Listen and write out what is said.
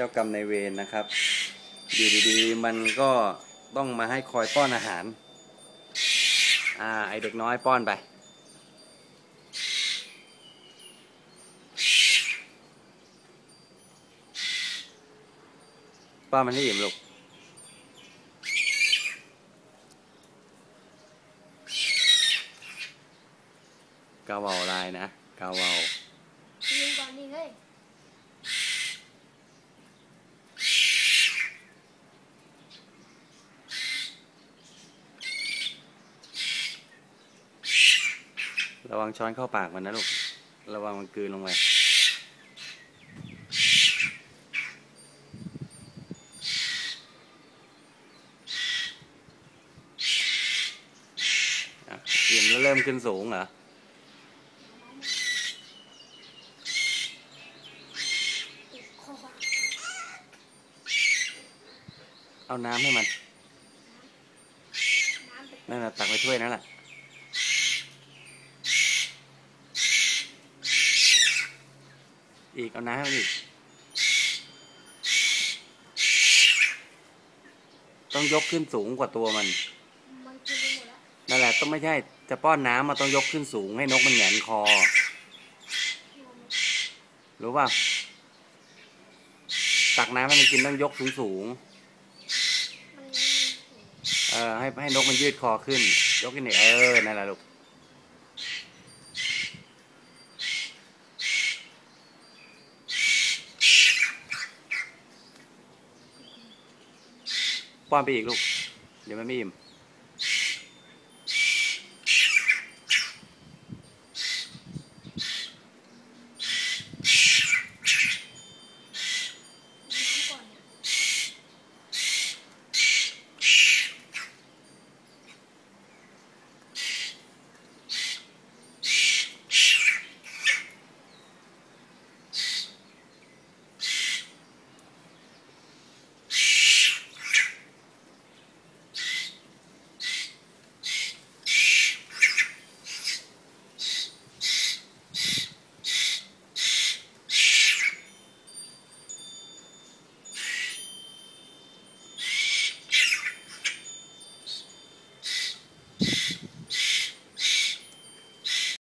เจ้ากรรมในเวรนะครับ อยู่ดีๆ มันก็ต้องมาให้คอยป้อนอาหาร อ่า ไอเด็กน้อยป้อนไป ป้อนมันให้อิ่มลูกกาวาวลายนะกาวาว ยืนก่อนดิเฮ้ย ระวังช้อนเข้าปากมันนะลูก ระวังมันกืนลงไปอะอิ่มแล้วเริ่มขึ้นสูงเหรอเอาน้ำให้มัน นั่นน่ะตักไปถ้วยนั่นแหละ อีก เอาน้ำให้มันอีก ต้องยกขึ้นสูงกว่าตัวมัน นั่นแหละต้องไม่ใช่ จะป้อนน้ำมาต้องยกขึ้นสูงให้นกมันแหงนคอ รู้ป่ะตักน้ำให้มันกินต้องยกสูงสูงเออให้ให้นกมันยืดคอขึ้น ยกขึ้นนี่เออ นั่นแหละลูก ป้อนไปอีกลูก เดี๋ยวมันไม่อิ่ม